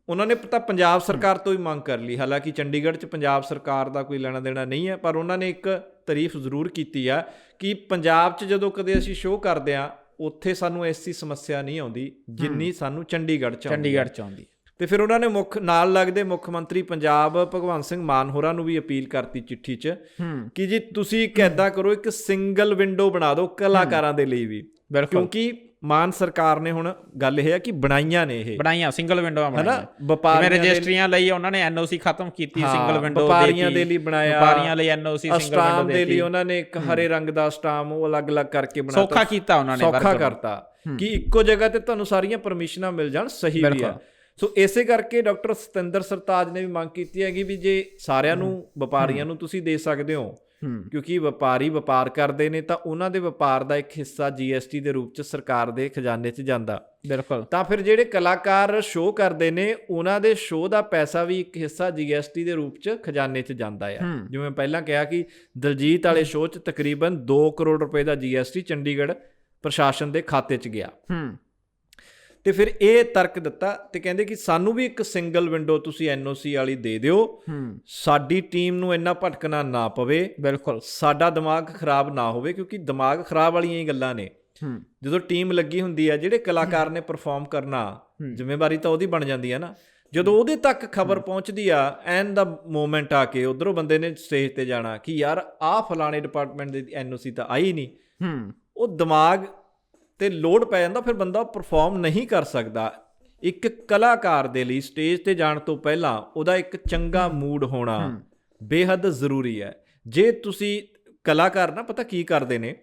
S2: ਉਹਨਾਂ ਨੇ ਪਤਾ ਪੰਜਾਬ ਸਰਕਾਰ ਤੋਂ ਹੀ ਮੰਗ ਕਰ ਲਈ। ਹਾਲਾਂਕਿ ਚੰਡੀਗੜ੍ਹ 'ਚ ਪੰਜਾਬ ਸਰਕਾਰ ਦਾ ਕੋਈ ਲੈਣਾ ਦੇਣਾ ਨਹੀਂ ਹੈ ਪਰ ਉਹਨਾਂ ਨੇ ਇੱਕ ਤਾਰੀਫ ਜ਼ਰੂਰ ਕੀਤੀ ਆ ਕਿ ਪੰਜਾਬ 'ਚ ਜਦੋਂ ਕਦੇ ਅਸੀਂ ਸ਼ੋਅ ਕਰਦੇ ਆ ਉੱਥੇ ਸਾਨੂੰ ਐਸੀ ਸਮੱਸਿਆ ਨਹੀਂ ਆਉਂਦੀ ਜਿੰਨੀ ਸਾਨੂੰ ਚੰਡੀਗੜ੍ਹ 'ਚ ਆਉਂਦੀ ਹੈ।
S1: ਚੰਡੀਗੜ੍ਹ ਚ ਆਉਂਦੀ।
S2: ਤੇ ਫਿਰ ਉਹਨਾਂ ਨੇ ਮੁੱਖ ਨਾਲ ਲੱਗਦੇ ਮੁੱਖ ਮੰਤਰੀ ਪੰਜਾਬ ਭਗਵੰਤ ਸਿੰਘ ਮਾਨ ਹੋਰਾਂ ਨੂੰ ਵੀ ਅਪੀਲ ਕਰਤੀ ਚਿੱਠੀ 'ਚ ਕਿ ਜੀ ਤੁਸੀਂ ਇੱਕ ਐਦਾਂ ਕਰੋ ਇੱਕ ਸਿੰਗਲ ਵਿੰਡੋ ਬਣਾ ਦਿਓ ਕਲਾਕਾਰਾਂ ਦੇ ਲਈ ਵੀ। ਕਿਉਂਕਿ ਮਾਨ ਸਰਕਾਰ ਨੇ ਹੁਣ ਗੱਲ ਇਹ ਹੈ ਕਿ ਬਣਾਈਆਂ ਨੇ ਇਹ।
S1: ਬਣਾਈਆਂ ਸਿੰਗਲ ਵਿੰਡੋਆਂ ਬਣਾਈਆਂ।
S2: ਵਪਾਰੀਆਂ ਦੇ
S1: ਰਜਿਸਟਰੀਆਂ ਲਈ ਉਹਨਾਂ ਨੇ ਐਨਓਸੀ ਖਤਮ ਕੀਤੀ ਸਿੰਗਲ ਵਿੰਡੋ
S2: ਵਪਾਰੀਆਂ ਦੇ ਲਈ ਬਣਾਇਆ।
S1: ਵਪਾਰੀਆਂ ਲਈ ਐਨਓਸੀ ਸਿੰਗਲ
S2: ਸਟਾਮ
S1: ਵਿੰਡੋ
S2: ਦੇ ਲਈ ਉਹਨਾਂ ਨੇ ਇੱਕ ਹਰੇ ਰੰਗ ਦਾ ਸਟਾਮ ਉਹ ਅਲੱਗ-ਅਲੱਗ ਕਰਕੇ ਬਣਾਤਾ।
S1: ਸੌਖਾ ਕੀਤਾ ਉਹਨਾਂ ਨੇ
S2: ਸੌਖਾ। ਕਰਤਾ ਕਿ ਇੱਕੋ ਜਗ੍ਹਾ ਤੇ ਤੁਹਾਨੂੰ ਸਾਰੀਆਂ ਪਰਮਿਸ਼ਨਾਂ ਮਿਲ ਜਾਣ ਸਹੀ ਵੀ। ਆ। ਸੋ ਇਸੇ ਕਰਕੇ ਡਾਕਟਰ ਸਤਿੰਦਰ ਸਰਤਾਜ ਨੇ ਵੀ ਮੰਗ ਕੀਤੀ ਹੈਗੀ ਵੀ ਜੇ ਸਾਰਿਆਂ ਨੂੰ ਵਪਾਰੀਆਂ ਨੂੰ ਤੁਸੀਂ ਦੇ ਸਕਦੇ ਹੋ ਕਿਉਂਕਿ ਵਪਾਰੀ ਵਪਾਰ ਕਰਦੇ ਨੇ ਤਾਂ ਉਹਨਾਂ ਦੇ ਵਪਾਰ ਦਾ ਇੱਕ ਹਿੱਸਾ ਜੀਐਸਟੀ ਦੇ ਰੂਪ ਚ ਸਰਕਾਰ ਦੇ ਖਜ਼ਾਨੇ 'ਚ ਜਾਂਦਾ।
S1: ਬਿਲਕੁਲ।
S2: ਤਾਂ ਫਿਰ ਜਿਹੜੇ ਕਲਾਕਾਰ ਸ਼ੋਅ ਕਰਦੇ ਨੇ ਉਹਨਾਂ ਦੇ ਸ਼ੋਅ ਦਾ ਪੈਸਾ ਵੀ ਇੱਕ ਹਿੱਸਾ ਜੀਐਸਟੀ ਦੇ ਰੂਪ 'ਚ ਖਜ਼ਾਨੇ 'ਚ ਜਾਂਦਾ ਆ।
S1: ਹੂੰ।
S2: ਜਿਵੇਂ ਪਹਿਲਾਂ ਕਿਹਾ ਕਿ ਦਲਜੀਤ ਵਾਲੇ ਸ਼ੋਅ 'ਚ ਤਕਰੀਬਨ 2 ਕਰੋੜ ਰੁਪਏ ਦਾ ਜੀਐਸਟੀ ਚੰਡੀਗੜ੍ਹ ਪ੍ਰਸ਼ਾਸਨ ਦੇ ਖਾਤੇ 'ਚ ਗਿਆ।
S1: ਹੂੰ।
S2: ਤੇ ਫਿਰ ਇਹ ਤਰਕ ਦਿੱਤਾ ਤੇ ਕਹਿੰਦੇ ਕਿ ਸਾਨੂੰ ਵੀ ਇੱਕ ਸਿੰਗਲ ਵਿੰਡੋ ਤੁਸੀਂ ਐਨਓਸੀ ਵਾਲੀ ਦੇ ਦਿਓ। ਸਾਡੀ ਟੀਮ ਨੂੰ ਇੰਨਾ ਭਟਕਣਾ ਨਾ ਪਵੇ।
S1: ਬਿਲਕੁਲ।
S2: ਸਾਡਾ ਦਿਮਾਗ ਖਰਾਬ ਨਾ ਹੋਵੇ ਕਿਉਂਕਿ ਦਿਮਾਗ ਖਰਾਬ ਵਾਲੀਆਂ ਹੀ ਗੱਲਾਂ ਨੇ। ਜਦੋਂ ਟੀਮ ਲੱਗੀ ਹੁੰਦੀ ਹੈ ਜਿਹੜੇ ਕਲਾਕਾਰ ਨੇ ਪਰਫਾਰਮ ਕਰਨਾ ਜ਼ਿੰਮੇਵਾਰੀ ਤਾਂ ਉਹਦੀ ਬਣ ਜਾਂਦੀ ਹੈ ਨਾ। ਜਦੋਂ ਉਹਦੇ ਤੱਕ ਖਬਰ ਪਹੁੰਚਦੀ ਆ ਐਨ ਦਾ ਮੂਮੈਂਟ ਆ ਕੇ ਉਧਰੋਂ ਬੰਦੇ ਨੇ ਸਟੇਜ ਤੇ ਜਾਣਾ ਕਿ ਯਾਰ ਆਹ ਫਲਾਣੇ ਡਿਪਾਰਟਮੈਂਟ ਦੀ ਐਨਓਸੀ ਤਾਂ ਆਈ ਨਹੀਂ।
S1: ਹੂੰ।
S2: ਉਹ ਦਿਮਾਗ ਤੇ ਲੋਡ ਪੈ ਜਾਂਦਾ ਫਿਰ ਬੰਦਾ ਪਰਫਾਰਮ ਨਹੀਂ ਕਰ ਸਕਦਾ। ਇੱਕ ਕਲਾਕਾਰ ਦੇ ਲਈ ਸਟੇਜ ਤੇ ਜਾਣ ਤੋਂ ਪਹਿਲਾਂ ਉਹਦਾ ਇੱਕ ਚੰਗਾ ਮੂਡ ਹੋਣਾ ਬੇਹੱਦ ਜ਼ਰੂਰੀ ਹੈ। ਜੇ ਤੁਸੀਂ ਕਲਾਕਾਰ ਨਾ ਪਤਾ ਕੀ ਕਰਦੇ ਨੇ?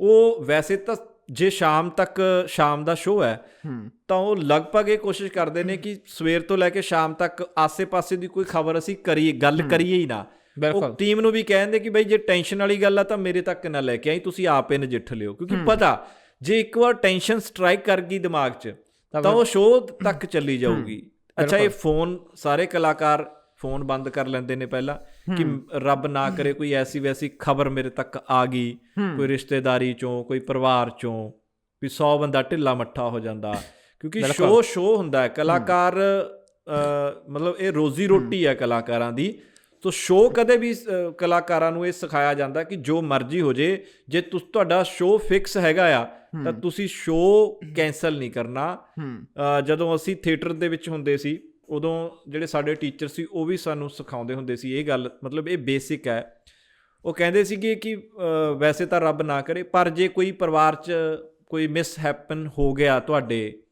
S2: ਉਹ ਵੈਸੇ ਤਾਂ ਜੇ ਸ਼ਾਮ ਤੱਕ ਸ਼ਾਮ ਦਾ ਸ਼ੋਅ ਹੈ ਤਾਂ ਉਹ ਲਗਭਗ ਇਹ ਕੋਸ਼ਿਸ਼ ਕਰਦੇ ਨੇ ਕਿ ਸਵੇਰ ਤੋਂ ਲੈ ਕੇ ਸ਼ਾਮ ਤੱਕ ਆਸੇ-ਪਾਸੇ ਦੀ ਕੋਈ ਖਬਰ ਅਸੀਂ ਕਰੀਏ ਗੱਲ ਕਰੀਏ ਹੀ ਨਾ। ਉਹ ਟੀਮ ਨੂੰ ਵੀ ਕਹਿੰਦੇ ਕਿ ਬਈ ਜੇ ਟੈਨਸ਼ਨ ਵਾਲੀ ਗੱਲ ਆ ਤਾਂ ਮੇਰੇ ਤੱਕ ਨਾ ਲੈ ਕੇ ਆਈ ਤੁਸੀਂ ਆਪੇ ਨਜਿੱਠ ਲਿਓ। ਕਿਉਂਕਿ ਪਤਾ ਜੇ ਇੱਕ ਵਾਰ ਟੈਨਸ਼ਨ ਸਟ੍ਰਾਈਕ ਕਰ ਗਈ ਦਿਮਾਗ 'ਚ ਤਾਂ ਉਹ ਸ਼ੋਅ ਤੱਕ ਚੱਲੀ ਜਾਊਗੀ। ਅੱਛਾ ਇਹ ਫੋਨ ਸਾਰੇ ਕਲਾਕਾਰ ਫੋਨ ਬੰਦ ਕਰ ਲੈਂਦੇ ਨੇ ਪਹਿਲਾਂ ਕਿ ਰੱਬ ਨਾ ਕਰੇ ਕੋਈ ਐਸੀ ਵੈਸੀ ਖਬਰ ਮੇਰੇ ਤੱਕ ਆ ਗਈ ਕੋਈ ਰਿਸ਼ਤੇਦਾਰੀ ਚੋਂ ਕੋਈ ਪਰਿਵਾਰ ਚੋਂ ਵੀ 100 ਬੰਦਾ ਢਿੱਲਾ ਮੱਠਾ ਹੋ ਜਾਂਦਾ। ਕਿਉਂਕਿ ਸ਼ੋਅ ਸ਼ੋਅ ਹੁੰਦਾ ਹੈ। ਕਲਾਕਾਰ ਮਤਲਬ ਇਹ ਰੋਜ਼ੀ ਰੋਟੀ ਹੈ ਕਲਾਕਾਰਾਂ ਦੀ। ਸੋ ਸ਼ੋਅ ਕਦੇ ਵੀ ਕਲਾਕਾਰਾਂ ਨੂੰ ਇਹ ਸਿਖਾਇਆ ਜਾਂਦਾ ਕਿ ਜੋ ਮਰਜ਼ੀ ਹੋ ਜੇ ਜੇ ਤੁਸ ਤੁਹਾਡਾ ਸ਼ੋਅ ਫਿਕਸ ਹੈਗਾ ਆ ਤਾਂ ਤੁਸੀਂ ਸ਼ੋਅ ਕੈਨਸਲ ਨਹੀਂ ਕਰਨਾ। ਜਦੋਂ ਅਸੀਂ ਥੀਏਟਰ ਦੇ ਵਿੱਚ ਹੁੰਦੇ ਸੀ ਉਦੋਂ ਜਿਹੜੇ ਸਾਡੇ ਟੀਚਰ ਸੀ ਉਹ ਵੀ ਸਾਨੂੰ ਸਿਖਾਉਂਦੇ ਹੁੰਦੇ ਸੀ ਇਹ ਗੱਲ ਮਤਲਬ ਇਹ ਬੇਸਿਕ ਹੈ। ਉਹ ਕਹਿੰਦੇ ਸੀਗੇ ਕਿ ਵੈਸੇ ਤਾਂ ਰੱਬ ਨਾ ਕਰੇ ਪਰ ਜੇ ਕੋਈ ਪਰਿਵਾਰ 'ਚ ਕੋਈ ਮਿਸ ਹੈਪਨ ਹੋ ਗਿਆ ਤੁਹਾਡੇ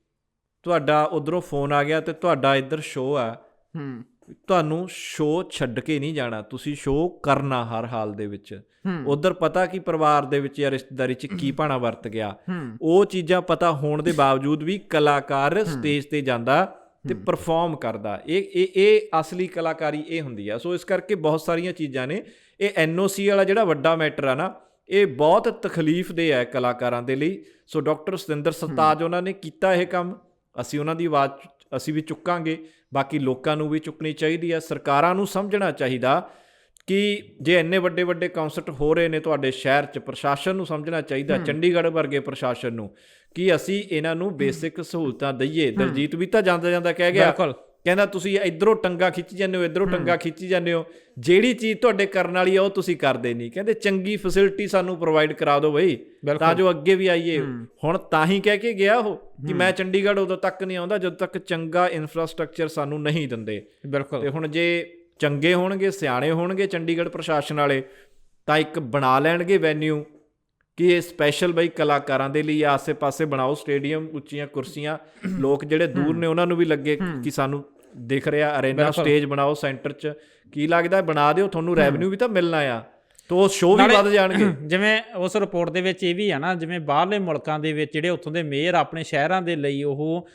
S2: ਤੁਹਾਡਾ ਉਧਰੋਂ ਫੋਨ ਆ ਗਿਆ ਤੇ ਤੁਹਾਡਾ ਇੱਧਰ ਸ਼ੋਅ ਆ।
S1: ਹੂੰ।
S2: ਤੁਹਾਨੂੰ ਸ਼ੋਅ ਛੱਡ ਕੇ ਨਹੀਂ ਜਾਣਾ ਤੁਸੀਂ ਸ਼ੋਅ ਕਰਨਾ ਹਰ ਹਾਲ ਦੇ ਵਿੱਚ। ਉਧਰ ਪਤਾ ਕਿ ਪਰਿਵਾਰ ਦੇ ਵਿੱਚ ਜਾਂ ਰਿਸ਼ਤੇਦਾਰੀ 'ਚ ਕੀ ਭਾਣਾ ਵਰਤ ਗਿਆ। ਉਹ ਚੀਜ਼ਾਂ ਪਤਾ ਹੋਣ ਦੇ ਬਾਵਜੂਦ ਵੀ ਕਲਾਕਾਰ ਸਟੇਜ ਤੇ ਜਾਂਦਾ ਤੇ ਪਰਫਾਰਮ ਕਰਦਾ। ਇਹ ਇਹ ਇਹ ਅਸਲੀ ਕਲਾਕਾਰੀ ਇਹ ਹੁੰਦੀ ਆ। ਸੋ ਇਸ ਕਰਕੇ ਬਹੁਤ ਸਾਰੀਆਂ ਚੀਜ਼ਾਂ ਨੇ। ਇਹ ਐਨਓਸੀ ਵਾਲਾ ਜਿਹੜਾ ਵੱਡਾ ਮੈਟਰ ਆ ਨਾ ਇਹ ਬਹੁਤ ਤਕਲੀਫ ਦੇ ਹੈ ਕਲਾਕਾਰਾਂ ਦੇ ਲਈ। ਸੋ ਡਾਕਟਰ ਸਤਿੰਦਰ ਸਰਤਾਜ ਉਹਨਾਂ ਨੇ ਕੀਤਾ ਇਹ ਕੰਮ। ਅਸੀਂ ਉਹਨਾਂ ਦੀ ਆਵਾਜ਼ ਅਸੀਂ ਵੀ ਚੁੱਕਾਂਗੇ। ਬਾਕੀ ਲੋਕਾਂ ਨੂੰ ਵੀ ਚੁੱਕਣੀ ਚਾਹੀਦੀ ਹੈ ਸਰਕਾਰਾਂ ਨੂੰ ਸਮਝਣਾ ਚਾਹੀਦਾ ਕਿ ਜੇ ਇੰਨੇ ਵੱਡੇ ਵੱਡੇ ਕਨਸਰਟ ਹੋ ਰਹੇ ਨੇ ਤੁਹਾਡੇ ਸ਼ਹਿਰ 'ਚ ਪ੍ਰਸ਼ਾਸਨ ਨੂੰ ਸਮਝਣਾ ਚਾਹੀਦਾ ਚੰਡੀਗੜ੍ਹ ਵਰਗੇ ਪ੍ਰਸ਼ਾਸਨ ਨੂੰ ਕਿ ਅਸੀਂ ਇਹਨਾਂ ਨੂੰ ਬੇਸਿਕ ਸਹੂਲਤਾਂ ਦਈਏ। ਦਲਜੀਤ ਵੀ ਤਾਂ ਜਾਂਦਾ ਜਾਂਦਾ ਕਹਿ ਗਿਆ।
S1: ਬਿਲਕੁਲ।
S2: ਕਹਿੰਦਾ ਤੁਸੀਂ ਇਧਰੋਂ ਟੰਗਾ ਖਿੱਚ ਜਾਂਦੇ ਹੋ ਇਧਰੋਂ ਟੰਗਾ ਖਿੱਚੀ ਜਾਂਦੇ ਹੋ। ਜਿਹੜੀ ਚੀਜ਼ ਤੁਹਾਡੇ ਕਰਨ ਵਾਲੀ ਆ ਉਹ ਤੁਸੀਂ ਕਰਦੇ ਨਹੀਂ। ਕਹਿੰਦੇ ਚੰਗੀ ਫੈਸਿਲਿਟੀ ਸਾਨੂੰ ਪ੍ਰੋਵਾਈਡ ਕਰਾ ਦਿਓ ਬਈ ਤਾਂ ਜੋ ਅੱਗੇ ਵੀ ਆਈਏ। ਹੁਣ ਤਾਂ ਹੀ ਕਹਿ ਕੇ ਗਿਆ ਉਹ ਕਿ ਮੈਂ ਚੰਡੀਗੜ੍ਹ ਉਦੋਂ ਤੱਕ ਨਹੀਂ ਆਉਂਦਾ ਜਦੋਂ ਤੱਕ ਚੰਗਾ ਇਨਫਰਾਸਟ੍ਰਕਚਰ ਸਾਨੂੰ ਨਹੀਂ ਦਿੰਦੇ। ਤੇ
S1: ਬਿਲਕੁਲ
S2: ਹੁਣ ਜੇ ਚੰਗੇ ਹੋਣਗੇ ਸਿਆਣੇ ਹੋਣਗੇ ਚੰਡੀਗੜ੍ਹ ਪ੍ਰਸ਼ਾਸਨ ਵਾਲੇ ਤਾਂ ਇੱਕ ਬਣਾ ਲੈਣਗੇ ਵੈਨਿਊ ਕਿ ਇਹ ਸਪੈਸ਼ਲ ਬਈ ਕਲਾਕਾਰਾਂ ਦੇ ਲਈ ਆਸੇ-ਪਾਸੇ ਬਣਾਓ ਸਟੇਡੀਅਮ ਉੱਚੀਆਂ ਕੁਰਸੀਆਂ। ਲੋਕ ਜਿਹੜੇ ਦੂਰ ਨੇ ਉਹਨਾਂ ਨੂੰ ਵੀ ਲੱਗੇ ਕਿ ਸਾਨੂੰ ਦਿਖ ਰਿਹਾ ਅਰੇਨਾ ਸਟੇਜ ਬਣਾਓ ਸੈਂਟਰ 'ਚ। ਕੀ ਲੱਗਦਾ ਬਣਾ ਦਿਓ ਤੁਹਾਨੂੰ ਰੈਵਨਿਊ ਵੀ ਤਾਂ ਮਿਲਣਾ ਆ। ਤੋ ਉਹ ਸ਼ੋਅ ਵੀ ਵੱਧ ਜਾਣਗੇ।
S1: ਜਿਵੇਂ ਉਸ ਰਿਪੋਰਟ ਦੇ ਵਿੱਚ ਇਹ ਵੀ ਆ ਨਾ ਜਿਵੇਂ ਬਾਹਰਲੇ ਮੁਲਕਾਂ ਦੇ ਵਿੱਚ ਜਿਹੜੇ ਉੱਥੋਂ ਦੇ ਮੇਅਰ ਆਪਣੇ ਸ਼ਹਿਰਾਂ ਦੇ ਲਈ ਉਹ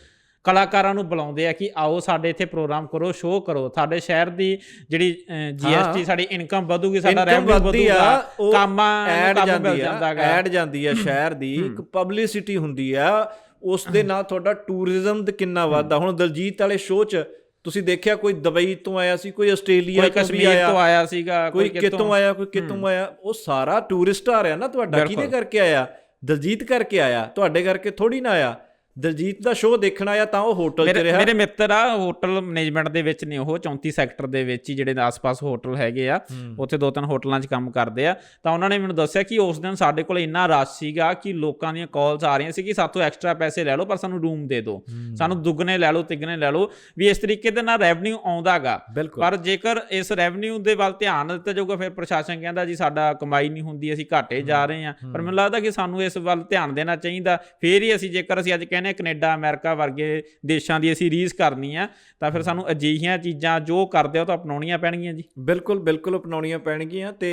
S1: ਕਲਾਕਾਰਾਂ ਨੂੰ ਬੁਲਾਉਂਦੇ ਆ ਕਿ ਆਓ ਸਾਡੇ ਇੱਥੇ ਪ੍ਰੋਗਰਾਮ ਕਰੋ ਸ਼ੋਅ ਕਰੋ। ਸਾਡੇ ਸ਼ਹਿਰ ਦੀ ਜਿਹੜੀ ਜੀਐਸਟੀ ਸਾਡੀ ਇਨਕਮ ਵਧੂਗੀ ਸਾਡਾ ਰੈਵਨਿਊ ਵਧੂਗਾ ਕੰਮਾਂ
S2: ਐਡ ਜਾਂਦੀ ਆ ਐਡ ਜਾਂਦੀ ਆ ਸ਼ਹਿਰ ਦੀ ਇੱਕ ਪਬਲਿਸਿਟੀ ਹੁੰਦੀ ਆ ਉਸ ਦੇ ਨਾਲ ਤੁਹਾਡਾ ਟੂਰਿਜ਼ਮ ਤੇ ਕਿੰਨਾ ਵਾਧਾ ਹੁਣ ਦਲਜੀਤ ਵਾਲੇ ਸ਼ੋਅ 'ਚ ਤੁਸੀਂ ਦੇਖਿਆ ਕੋਈ ਦੁਬਈ ਤੋਂ ਆਇਆ ਸੀ ਕੋਈ ਆਸਟ੍ਰੇਲੀਆ
S1: ਕੋਈ
S2: ਤੋਂ ਵੀ
S1: ਕਸ਼ਮੀਰ ਤੋਂ
S2: ਆਇਆ
S1: ਆਇਆ ਸੀਗਾ
S2: ਕੋਈ ਕਿਤੋਂ ਆਇਆ ਕੋਈ ਕਿਤੋਂ ਆਇਆ? ਉਹ ਸਾਰਾ ਟੂਰਿਸਟ ਆ ਰਿਹਾ ਨਾ ਤੁਹਾਡਾ ਕਿਹਦੇ ਕਰਕੇ ਆਇਆ? ਦਲਜੀਤ ਕਰਕੇ ਆਇਆ ਤੁਹਾਡੇ ਕਰਕੇ ਥੋੜੀ ਨਾ ਆਇਆ। ਦਲਜੀਤ ਦਾ ਸ਼ੋਅ ਦੇਖਣ ਆਇਆ ਤਾਂ ਉਹ ਹੋਟਲ 'ਚ ਰਿਹਾ।
S1: ਮੇਰੇ ਮਿੱਤਰ ਆ ਹੋਟਲ ਮੈਨੇਜਮੈਂਟ ਦੇ ਵਿੱਚ ਨੇ ਉਹ 34 ਸੈਕਟਰ ਦੇ ਵਿੱਚ ਹੀ ਜਿਹੜੇ ਆਸ-ਪਾਸ ਹੋਟਲ ਹੈਗੇ ਆ ਉੱਥੇ ਦੋ ਤਿੰਨ ਹੋਟਲਾਂ 'ਚ ਕੰਮ ਕਰਦੇ ਆ। ਤਾਂ ਉਹਨਾਂ ਨੇ ਮੈਨੂੰ ਦੱਸਿਆ ਕਿ ਉਸ ਦਿਨ ਸਾਡੇ ਕੋਲ ਇੰਨਾ ਰਸ਼ ਸੀਗਾ ਕਿ ਲੋਕਾਂ ਦੀਆਂ ਕਾਲਸ ਆ ਰਹੀਆਂ ਸੀ ਕਿ ਸਾਤੋਂ ਐਕਸਟਰਾ ਪੈਸੇ ਲੈ ਲਓ ਪਰ ਸਾਨੂੰ ਰੂਮ ਦੇ ਦਿਓ। ਸਾਨੂੰ ਦੁੱਗਣੇ ਲੈ ਲਓ ਤਿੱਗਣੇ ਲੈ ਲਓ। ਵੀ ਇਸ ਤਰੀਕੇ ਦੇ ਨਾਲ ਰੈਵਨਿਊ ਆਉਂਦਾਗਾ। ਪਰ ਜੇਕਰ ਇਸ ਰੈਵਨਿਊ ਦੇ ਵੱਲ ਧਿਆਨ ਦਿੱਤਾ ਜਾਊਗਾ ਫਿਰ ਪ੍ਰਸ਼ਾਸਨ ਕਹਿੰਦਾ ਜੀ ਸਾਡਾ ਕਮਾਈ ਨਹੀਂ ਹੁੰਦੀ ਅਸੀਂ ਘਾਟੇ ਜਾ ਰਹੇ ਹਾਂ। ਪਰ ਮੈਨੂੰ ਲੱਗਦਾ ਕਿ ਸਾਨੂੰ ਇਸ ਵੱਲ ਧਿਆਨ ਦੇਣਾ ਚਾਹੀਦਾ। ਫੇਰ ਹੀ ਅਸੀਂ ਜੇਕਰ ਅਸੀਂ ਅੱਜ ਹਾਂ ਕੈਨੇਡਾ ਅਮਰੀਕਾ ਵਰਗੇ ਦੇਸ਼ਾਂ ਦੀ ਅਸੀਂ ਰੀਸ ਕਰਨੀ ਆ ਤਾਂ ਫਿਰ ਸਾਨੂੰ ਅਜਿਹੀਆਂ ਚੀਜ਼ਾਂ ਜੋ ਕਰਦੇ ਆ ਉਹ ਤਾਂ ਅਪਣਾਉਣੀਆਂ ਪੈਣਗੀਆਂ ਜੀ।
S2: ਬਿਲਕੁਲ ਬਿਲਕੁਲ ਅਪਣਾਉਣੀਆਂ ਪੈਣਗੀਆਂ ਤੇ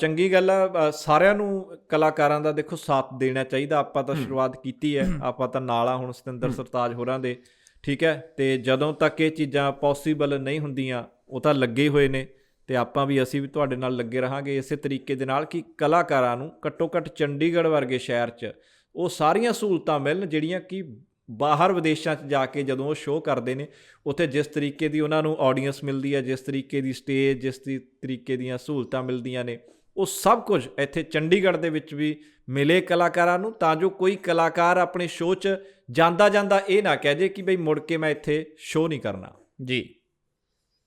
S2: ਚੰਗੀ ਗੱਲ ਆ ਸਾਰਿਆਂ ਨੂੰ ਕਲਾਕਾਰਾਂ ਦਾ ਦੇਖੋ ਸਾਥ ਦੇਣਾ ਚਾਹੀਦਾ ਆਪਾਂ ਤਾਂ ਸ਼ੁਰੂਆਤ ਕੀਤੀ ਹੈ ਆਪਾਂ ਤਾਂ ਨਾਲ ਆ ਹੁਣ ਸਤਿੰਦਰ ਸਰਤਾਜ ਹੋਰਾਂ ਦੇ ਠੀਕ ਹੈ ਤੇ ਜਦੋਂ ਤੱਕ ਇਹ ਚੀਜ਼ਾਂ ਪੋਸੀਬਲ ਨਹੀਂ ਹੁੰਦੀਆਂ ਉਹ ਤਾਂ ਲੱਗੇ ਹੋਏ ਨੇ ਤੇ ਆਪਾਂ ਵੀ ਅਸੀਂ ਵੀ ਤੁਹਾਡੇ ਨਾਲ ਲੱਗੇ ਰਹਾਂਗੇ ਇਸੇ ਤਰੀਕੇ ਦੇ ਨਾਲ ਕਿ ਕਲਾਕਾਰਾਂ ਨੂੰ ਘੱਟੋ ਘੱਟ ਚੰਡੀਗੜ੍ਹ ਵਰਗੇ ਸ਼ਹਿਰ 'ਚ ਉਹ ਸਾਰੀਆਂ ਸਹੂਲਤਾਂ ਮਿਲਣ ਜਿਹੜੀਆਂ ਕਿ ਬਾਹਰ ਵਿਦੇਸ਼ਾਂ 'ਚ ਜਾ ਕੇ ਜਦੋਂ ਉਹ ਸ਼ੋਅ ਕਰਦੇ ਨੇ, ਉੱਥੇ ਜਿਸ ਤਰੀਕੇ ਦੀ ਉਹਨਾਂ ਨੂੰ ਆਡੀਅנס ਮਿਲਦੀ ਹੈ, ਜਿਸ ਤਰੀਕੇ ਦੀ ਸਟੇਜ ਜਿਸ ਤਰੀਕੇ ਦੀਆਂ ਸਹੂਲਤਾਂ ਮਿਲਦੀਆਂ ਨੇ, ਉਹ ਸਭ ਕੁਝ ਇੱਥੇ ਚੰਡੀਗੜ੍ਹ ਦੇ ਵਿੱਚ ਵੀ ਮਿਲੇ ਕਲਾਕਾਰਾਂ ਨੂੰ, ਤਾਂ ਜੋ ਕੋਈ ਕਲਾਕਾਰ ਆਪਣੇ ਸ਼ੋਅ 'ਚ ਜਾਂਦਾ ਜਾਂਦਾ ਇਹ ਨਾ ਕਹਿ ਜੇ ਕਿ ਬਈ ਮੁੜ ਕੇ ਮੈਂ ਇੱਥੇ ਸ਼ੋਅ ਨਹੀਂ ਕਰਨਾ।
S1: ਜੀ।